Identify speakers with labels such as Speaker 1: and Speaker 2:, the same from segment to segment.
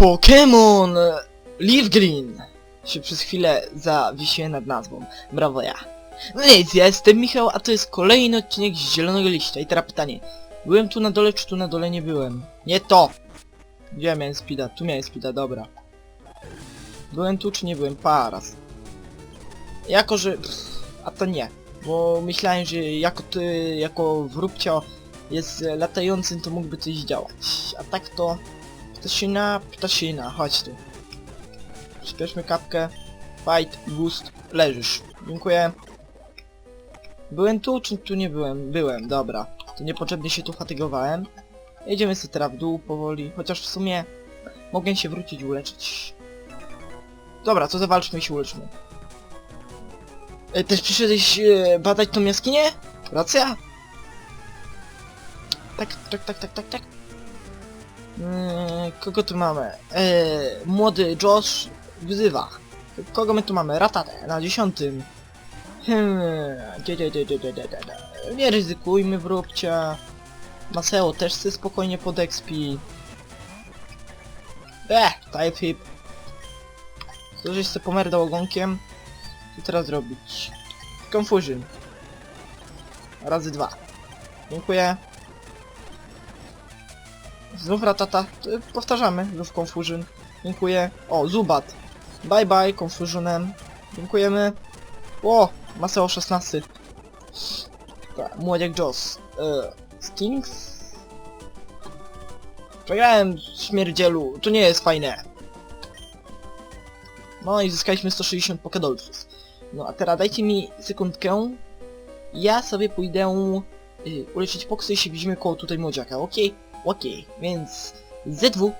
Speaker 1: Pokémon Leaf Green się przez chwilę zawiesiłem nad nazwą. Brawo ja. No nic, ja jestem Michał, a to jest kolejny odcinek z Zielonego Liścia. I teraz pytanie. Byłem tu na dole, czy tu na dole nie byłem? Nie to! Gdzie ja miałem speeda? Tu miałem speeda, dobra. Byłem tu, czy nie byłem? Paras. Jako, że... Pff, a to nie. Bo myślałem, że jako ty, jako wróbcio jest latającym, to mógłby coś działać. A tak to... Ptasina, ptasina, chodź tu. Przyspieszmy kapkę. Fight, boost, leżysz. Dziękuję. Byłem tu, czy tu nie byłem? Byłem, dobra. To niepotrzebnie się tu fatygowałem. Jedziemy sobie teraz w dół powoli, chociaż w sumie mogę się wrócić uleczyć. Dobra, to zawalczmy i się uleczmy. E, też przyszedłeś e, badać tą jaskinię? Racja? Tak, tak, tak, tak, tak, tak. Mm, kogo tu mamy? E, młody Josh wzywa. Kogo my tu mamy? Ratatę na dziesiątym. Hmm. Nie ryzykujmy wróbcia. Maseo też chce spokojnie pod expi. Eh, type hip. To, żeś se pomerdał ogonkiem. Co teraz robić? Confusion. Razy dwa. Dziękuję. Znów ratata. To Powtarzamy. Znów Confusion. Dziękuję. O, Zubat. Bye bye, Confusionem. Dziękujemy. O, Maseo 16. Tak, młodziek Joss. E, Stings? Przegrałem śmierdzielu. To nie jest fajne. No i zyskaliśmy 160 pokedolców. No a teraz dajcie mi sekundkę. Ja sobie pójdę y, uleczyć poksy i się widzimy koło tutaj młodziaka, okej? Okej, więc ZW.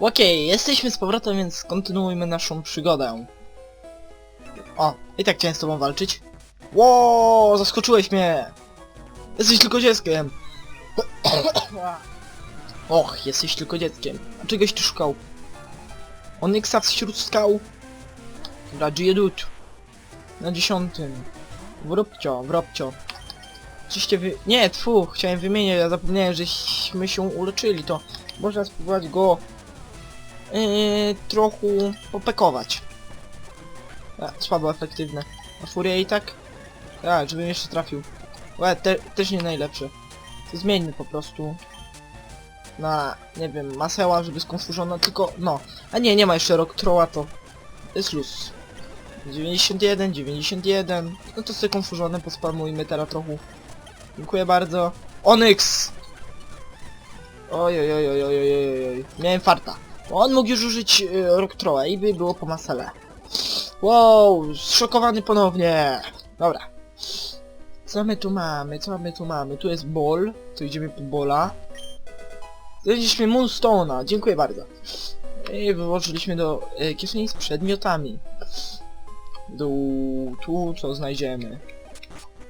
Speaker 1: Okej, jesteśmy z powrotem, więc kontynuujmy naszą przygodę. O, i tak chciałem z tobą walczyć. Ło, zaskoczyłeś mnie! Jesteś tylko dzieckiem! Och, jesteś tylko dzieckiem. A czegoś ty szukał? Onyxa wśród skał? Dobra. Na dziesiątym. Wróbcio, wróbcio. Czyście wy... Nie, tfu, chciałem wymienić, ja zapomniałem, żeśmy się uleczyli, to można spróbować go yy, trochę popekować. A, słabo efektywne. A furia i tak? A, żebym jeszcze trafił. Łe, te, też nie najlepsze. Zmieńmy po prostu na, nie wiem, maseła, żeby skonfuzjono, tylko, no. A nie, nie ma jeszcze rok troła, to jest luz. 91, 91. No to sobie konfużone pospamujmy teraz trochę. Dziękuję bardzo. Onyx! Oj, oj, oj, oj, oj, oj, oj. Miałem farta. On mógł już użyć y, troła i by było po masele. Wow, zszokowany ponownie. Dobra. Co my tu mamy? Co my tu mamy? Tu jest ball. Tu idziemy po bola. Znaleźliśmy Moonstone'a. Dziękuję bardzo. I wyłożyliśmy do e, kieszeni z przedmiotami. Dół, tu co znajdziemy?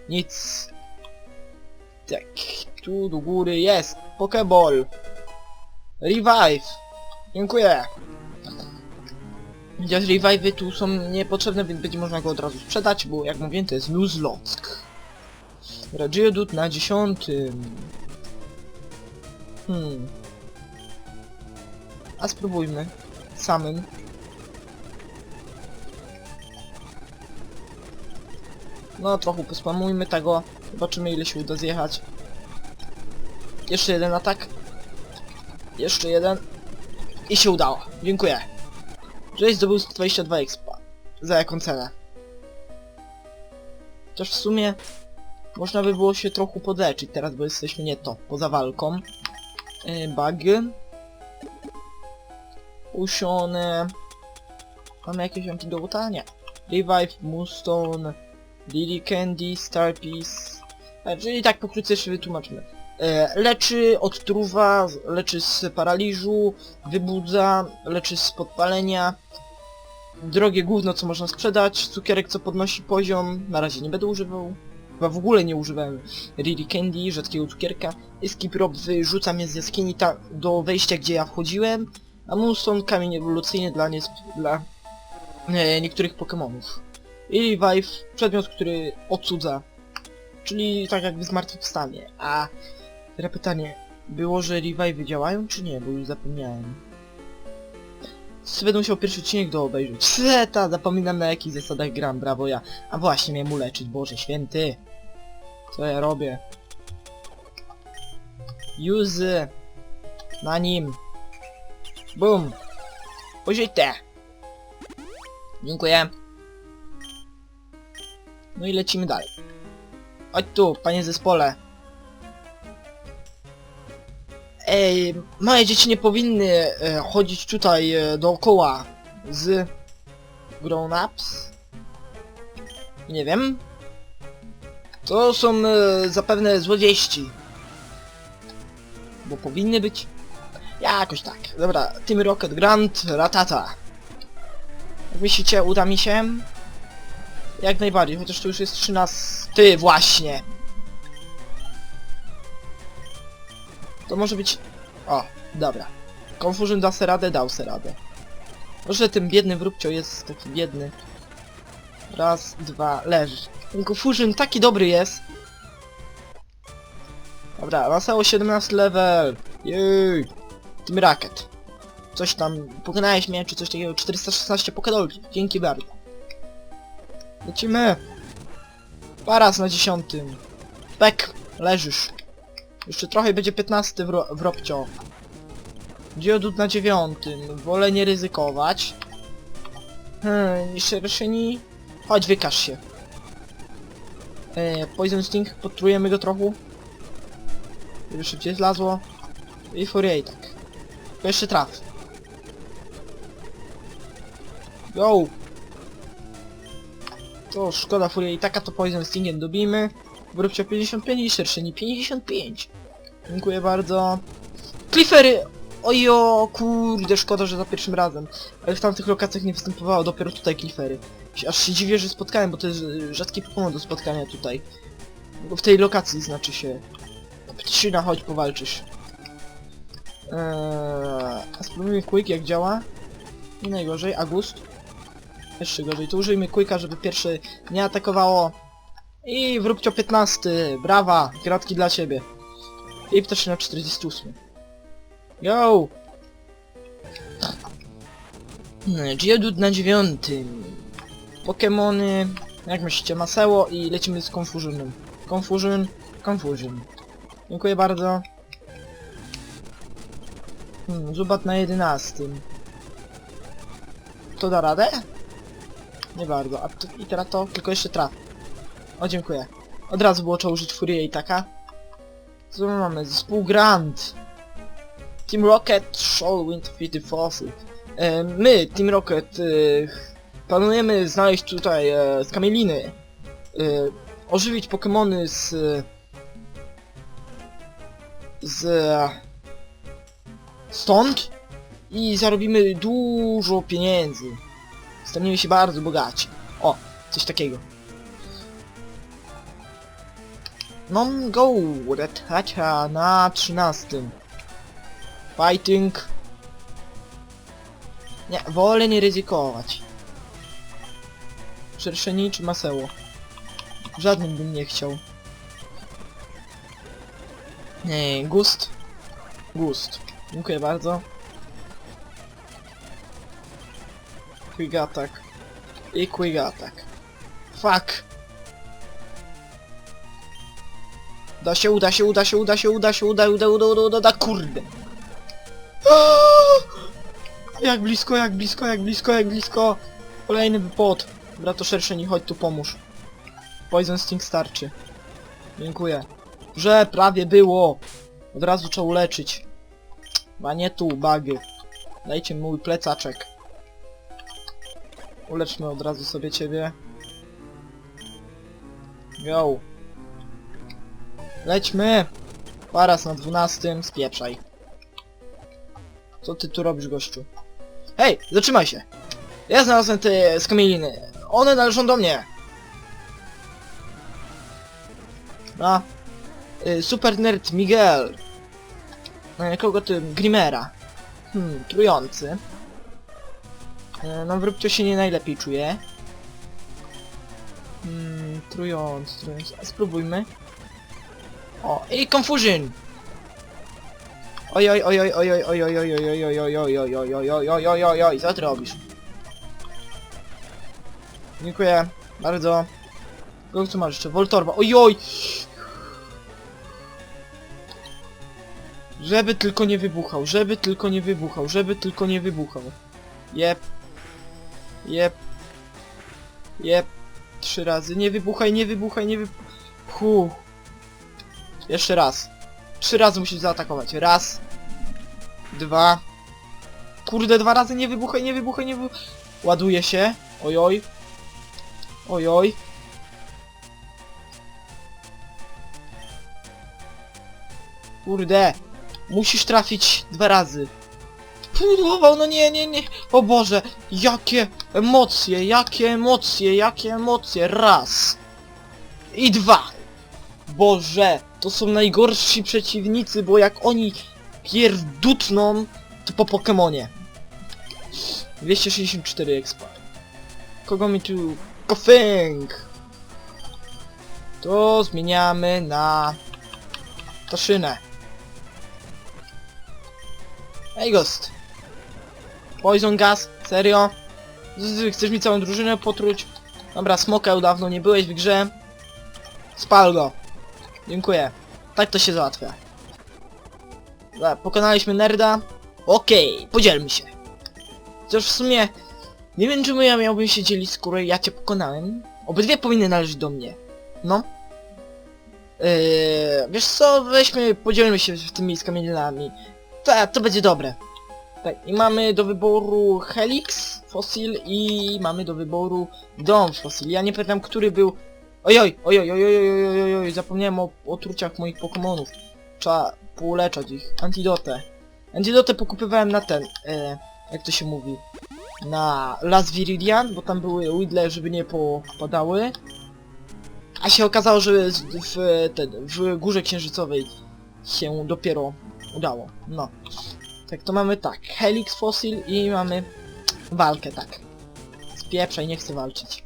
Speaker 1: Nic. Tak, tu do góry jest Pokeball. Revive. Dziękuję. Chociaż revive'y tu są niepotrzebne, więc będzie można go od razu sprzedać, bo jak mówię, to jest Nuzlocke. Geodude na dziesiątym. Hmm. A spróbujmy. Samym. No trochę pospamujmy tego. Zobaczymy ile się uda zjechać. Jeszcze jeden atak. Jeszcze jeden. I się udało. Dziękuję. Żeś zdobył 122 expa. Za jaką cenę? Chociaż w sumie można by było się trochę podleczyć teraz, bo jesteśmy nie to, poza walką. Yy, bug. Usione. Mamy jakieś antidota? Nie. Revive, Moonstone, Lily Candy, Star Piece. Czyli tak pokrótce jeszcze wytłumaczymy. E, leczy, odtruwa, leczy z paraliżu, wybudza, leczy z podpalenia. Drogie gówno co można sprzedać, cukierek co podnosi poziom, na razie nie będę używał. Chyba w ogóle nie używałem Lily Candy, rzadkiego cukierka. Skip Rob wyrzuca mnie z jaskini do wejścia gdzie ja wchodziłem. A Moonstone kamień ewolucyjny dla, nie, dla e, niektórych Pokémonów. I Revive, przedmiot, który odsudza. Czyli tak jakby zmartwychwstanie. A teraz pytanie, było, że Revive działają czy nie? Bo już zapomniałem. Będą musiał pierwszy odcinek do obejrzeć. Seta, zapominam na jakich zasadach gram, brawo ja. A właśnie, miałem uleczyć, Boże Święty. Co ja robię? Use. Na nim. Bum. Użyte. Dziękuję. No i lecimy dalej. Chodź tu, panie zespole. Ej, małe dzieci nie powinny e, chodzić tutaj e, dookoła z grown-ups. Nie wiem. To są e, zapewne złodzieści. Bo powinny być. Jakoś tak. Dobra, Team Rocket Grand Ratata. Jak myślicie, uda mi się? Jak najbardziej, chociaż to już jest 13. Ty właśnie! To może być... O, dobra. Confusion da se radę, dał se radę. Może ten biedny wróbcio jest taki biedny. Raz, dwa, leży. Ten taki dobry jest. Dobra, masało 17 level. Jej. Team Racket. Coś tam, pokonałeś mnie, czy coś takiego. 416 pokedolki. Dzięki bardzo. Lecimy. Paras na dziesiątym. Pek, leżysz. Jeszcze trochę będzie 15 w, w Robcio. Diodut na dziewiątym. Wolę nie ryzykować. Hmm, szerszyni. Chodź, wykaż się. E, Poison Sting, potrujemy go trochę. Żeby szybciej zlazło. I Fury tak. Jeszcze traf. Go! To szkoda Fury i taka to Poison Stingiem dobijmy. Wróbcia 55 i szerszyni 55. Dziękuję bardzo. Cliffery! Ojo, kurde, szkoda, że za pierwszym razem. Ale w tamtych lokacjach nie występowało, dopiero tutaj Cliffery. Aż się dziwię, że spotkałem, bo to jest y, rzadki Pokémon do spotkania tutaj. W tej lokacji znaczy się. Ptiszyna, chodź powalczysz. Eee, a spróbujmy Quick jak działa. Nie najgorzej, Agust. Jeszcze gorzej, to użyjmy Quicka, żeby pierwszy nie atakowało. I wróbcio 15, brawa, gratki dla ciebie. I ptaszyna 48. Yo! Hmm, Geodude na dziewiątym. Pokemony, jak myślicie, Maseło i lecimy z Confusionem. Confusion, Confusion. Dziękuję bardzo. Hmm, Zubat na jedenastym. To da radę? Nie bardzo. A i teraz to, tylko jeszcze traf. O, dziękuję. Od razu było trzeba użyć Furii i taka. Co my mamy? Zespół Grand. Team Rocket, Shoalwind, Fitty Fossil. E, my, Team Rocket, e, planujemy znaleźć tutaj e, skamieliny. E, ożywić Pokémony z... z... stąd i zarobimy dużo pieniędzy. Staniemy się bardzo bogaci. O, coś takiego. Non go, Red Hatcha na 13. Fighting. Nie, wolę nie ryzykować. Szerszeni czy maseło? Żadnym bym nie chciał. Nie, gust. Gust. Dziękuję bardzo. Quick attack. I quick attack. Fuck. Da się, uda się, uda się, uda się, uda się, uda, uda, uda, uda, uda, uda, kurde. Jak blisko, jak blisko, jak blisko, jak blisko. Kolejny wypot. Brato szerszeni, chodź tu pomóż. Poison Sting starczy. Dziękuję. Że prawie było. Od razu trzeba uleczyć. A nie tu, bagy. Dajcie mój plecaczek. Uleczmy od razu sobie ciebie. Go. Lećmy! Paras na 12, spieprzaj. Co ty tu robisz, gościu? Hej, zatrzymaj się! Ja znalazłem te skamieliny. One należą do mnie. A. Y, super nerd Miguel. Y, kogo ty? Grimera. Hmm, trujący. Y, no wróbcio się nie najlepiej czuje. Hmm, trujący, trujący. A spróbujmy. O, i Confusion! Oj, oj, oj, oj, oj, oj, oj, oj, oj, oj, oj, oj, oj, oj, oj, oj, oj, oj, oj? Dziękuję, bardzo. Kogo co masz jeszcze? Voltorba, oj, oj! Żeby tylko nie wybuchał, żeby tylko nie wybuchał, żeby tylko nie wybuchał. Jep. Jep. Jep. Trzy razy. Nie wybuchaj, nie wybuchaj, nie wybuchaj. Jeszcze raz. Trzy razy musisz zaatakować. Raz. Dwa. Kurde, dwa razy nie wybuchaj, nie wybuchaj, nie wybuchaj. Ładuje się. Ojoj. Ojoj. Kurde. Musisz trafić dwa razy. Próbował, no nie, nie, nie. O Boże, jakie emocje, jakie emocje, jakie emocje. Raz. I dwa. Boże, to są najgorsi przeciwnicy, bo jak oni pierdutną, to po Pokemonie. 264 expa. Kogo mi tu... Kofeng! To zmieniamy na... Taszynę. Ej, Ghost. Poison gas? Serio? Chcesz mi całą drużynę potruć? Dobra, Smokeł, dawno nie byłeś w grze. Spal go. Dziękuję. Tak to się załatwia. Dobra, pokonaliśmy nerda. Okej, podzielmy się. Chociaż w sumie... Nie wiem czemu ja miałbym się dzielić, skoro ja cię pokonałem. Obydwie powinny należeć do mnie. No. Yy, wiesz co, weźmy, podzielmy się tymi skamielami. Tak, to będzie dobre. Tak, i mamy do wyboru Helix, Fossil i mamy do wyboru Dom Fossil. Ja nie pamiętam, który był... Ojoj, ojoj, ojoj, ojoj, ojoj, ojoj, zapomniałem o otruciach moich Pokemonów. Trzeba pouleczać ich. Antidotę. Antidotę pokupywałem na ten, e, jak to się mówi, na Las Viridian, bo tam były Widle, żeby nie popadały. A się okazało, że w, ten, w Górze Księżycowej się dopiero udało. No. Tak, to mamy tak, Helix Fossil i mamy walkę, tak. Spieprzaj, nie chcę walczyć.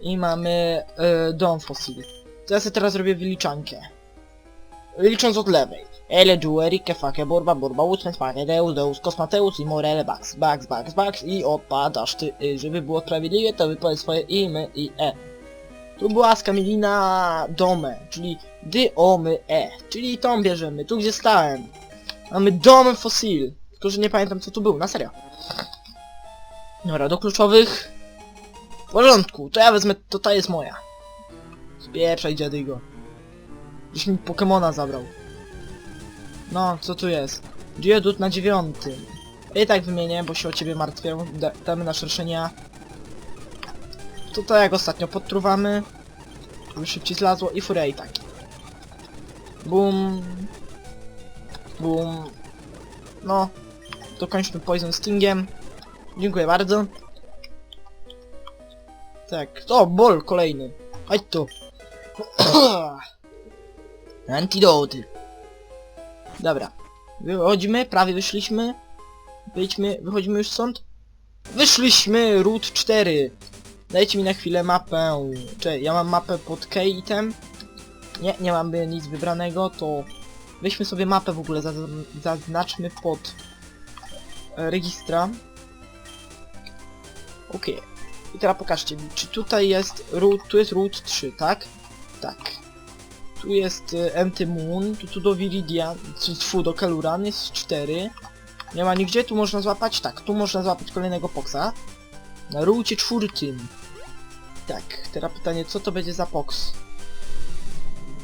Speaker 1: I mamy e, Dom Fossil. To ja sobie teraz robię wyliczankę. Licząc od lewej. Ele, Juerike, Fake, Borba, Borba, Ucmet, Fake, Deus, Deus, Kosmateus i Morele, Bax, Bax, Bax, Bax i odpadasz ty. Y, Żeby było sprawiedliwie, to wypowiedz swoje imię i e. Tu była skamielina Dome, czyli dy, o, my, e. Czyli tą bierzemy, tu gdzie stałem. Mamy Dome Fossil. Tylko, że nie pamiętam co tu był, na serio. Dobra, do kluczowych. W porządku, to ja wezmę, to ta jest moja. Spieprzaj dziadygo. Gdzieś mi Pokemona zabrał. No, co tu jest? Geodude na dziewiątym. I tak wymienię, bo się o ciebie martwię. Da damy na szerszenia. Tutaj jak ostatnio podtruwamy. Żeby szybciej zlazło i Furej taki. Bum. Bum. No. Dokończmy Poison Stingiem. Dziękuję bardzo. Tak. O, bol kolejny. Chodź tu. Antidoty. Dobra. Wychodzimy, prawie wyszliśmy. Wyjdźmy, wychodzimy już stąd. Wyszliśmy! Route 4. Dajcie mi na chwilę mapę. Czekaj, ja mam mapę pod K item. Nie, nie mamy nic wybranego, to weźmy sobie mapę w ogóle, zaz- zaznaczmy pod e, registra. Okej. I teraz pokażcie mi, czy tutaj jest route, tu jest route 3, tak? Tak. Tu jest y, Empty Moon, tu, tu do Viridian, tfu, do Kaluran jest 4. Nie ma nigdzie, tu można złapać, tak, tu można złapać kolejnego poksa. Na rucie czwórtym. Tak, teraz pytanie, co to będzie za poks?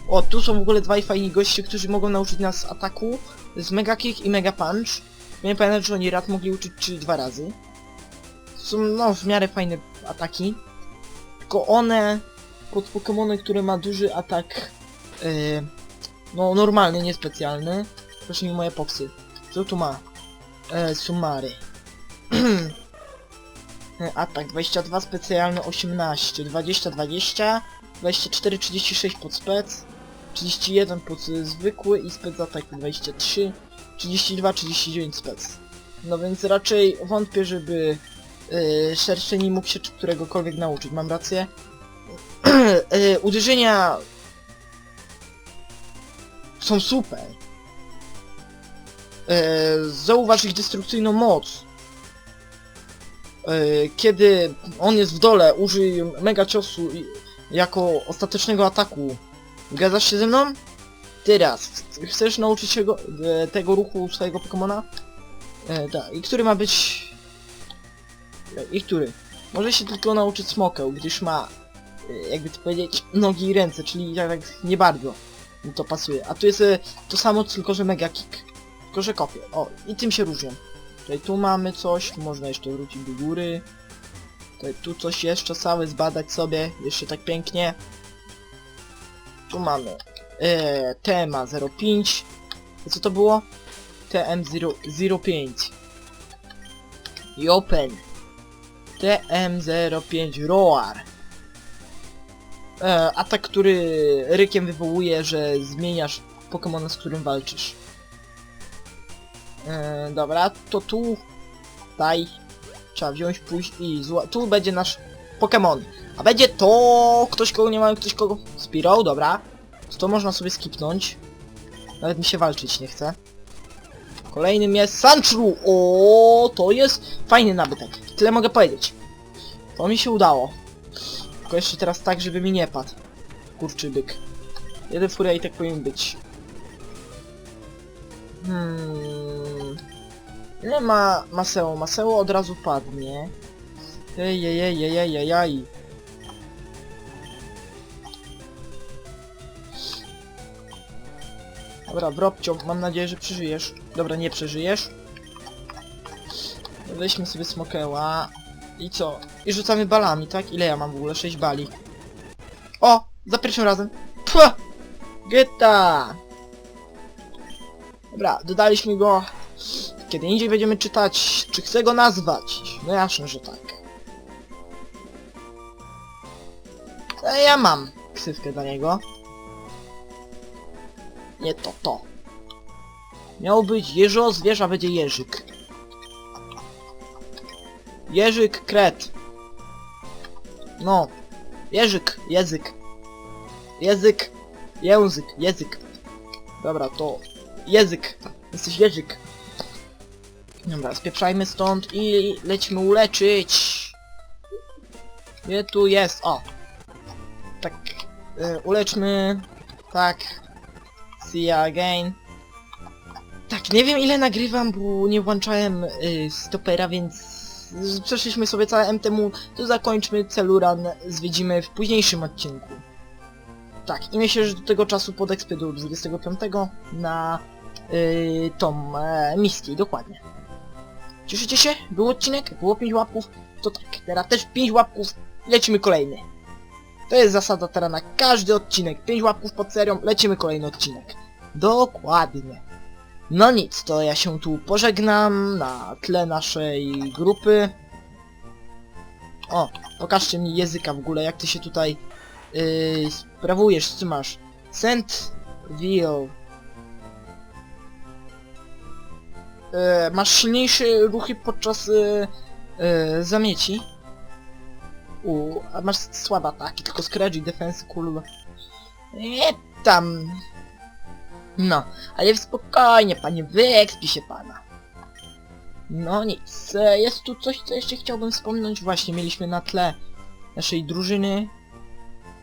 Speaker 1: O, tu są w ogóle dwaj fajni goście, którzy mogą nauczyć nas ataku z Mega Kick i Mega Punch. Nie pamiętam, że oni raz mogli uczyć czy dwa razy. Są, no, w miarę fajne ataki. Tylko one, pod Pokemony, które ma duży atak Yy, no normalny, niespecjalny. Proszę mi moje poksy. Co tu ma? E, sumary. E, Atak 22, specjalny 18, 20, 20, 24, 36 pod spec, 31 pod y, zwykły i spec atak 23, 32, 39 spec. No więc raczej wątpię, żeby yy, Szerszeni mógł się któregokolwiek nauczyć, mam rację? yy, uderzenia są super. e, zauważ ich destrukcyjną moc. E, kiedy on jest w dole, użyj mega ciosu jako ostatecznego ataku. Zgadzasz się ze mną? Teraz, chcesz nauczyć się go, e, tego ruchu swojego Pokemona? E, tak, i który ma być... E, I który? Może się tylko nauczyć Smokeł, gdyż ma, e, jakby to powiedzieć, nogi i ręce, czyli tak nie bardzo mi to pasuje. A tu jest e, to samo, tylko że Mega Kick. Tylko, że kopie. O, i tym się różnią. Tutaj tu mamy coś, tu można jeszcze wrócić do góry. Tutaj tu coś jeszcze całe zbadać sobie, jeszcze tak pięknie. Tu mamy e, tema 05. I co to było? TM05. I Open. TM05 Roar. E, atak, który rykiem wywołuje, że zmieniasz Pokemona, z którym walczysz. E, dobra, to tu daj. Trzeba wziąć, pójść i. Tu będzie nasz Pokémon. A będzie to ktoś kogo nie ma, ktoś kogo... Spiro, dobra. To, to można sobie skipnąć. Nawet mi się walczyć nie chce. Kolejnym jest Sanchru. O, to jest fajny nabytek. Tyle mogę powiedzieć. To mi się udało. Tylko jeszcze teraz tak, żeby mi nie padł. Kurczy byk. Jeden furia i tak powinien być. Hmm. Ile ma Maseo? Maseo od razu padnie. Ejejejejejejej. Dobra, Wrobcio, mam nadzieję, że przeżyjesz. Dobra, nie przeżyjesz. Weźmy sobie smokeła. I co? I rzucamy balami, tak? Ile ja mam w ogóle? 6 bali. O! Za pierwszym razem. Pua! Geta! Dobra, dodaliśmy go. Kiedy indziej będziemy czytać, czy chcę go nazwać. No jasne, że tak. Ja mam ksywkę dla niego. Nie to, to. Miał być jeżo, zwierza będzie jeżyk. Jerzyk kret. No. Jerzyk, język. Język. Język, język. Dobra, to język. Jesteś jeżyk. Dobra, spieprzajmy stąd i lecimy uleczyć. Gdzie tu jest? O. Tak. Y, uleczmy. Tak. See ya again. Tak, nie wiem ile nagrywam, bo nie włączałem y, stopera, więc przeszliśmy sobie całe MTMU, to zakończmy Celuran, zwiedzimy w późniejszym odcinku. Tak, i myślę, że do tego czasu pod do 25 na y, tą e, dokładnie. Cieszycie się? Był odcinek? Było 5 łapków? To tak, teraz też 5 łapków, lecimy kolejny. To jest zasada teraz na każdy odcinek. 5 łapków pod serią, lecimy kolejny odcinek. Dokładnie. No nic, to ja się tu pożegnam na tle naszej grupy. O, pokażcie mi języka w ogóle, jak ty się tutaj yy, sprawujesz, co masz? Send Wheel. Yy, masz silniejsze ruchy podczas yy, yy, zamieci. U, a masz słabe ataki, tylko scratch i defense cool. Nie tam. No, ale spokojnie, panie, wyekspie się pana. No nic, jest tu coś, co jeszcze chciałbym wspomnieć. Właśnie, mieliśmy na tle naszej drużyny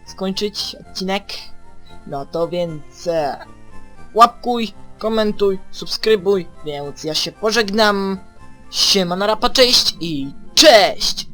Speaker 1: skończyć odcinek. No to więc e, łapkuj, komentuj, subskrybuj, więc ja się pożegnam. Siema na rapa, cześć i cześć!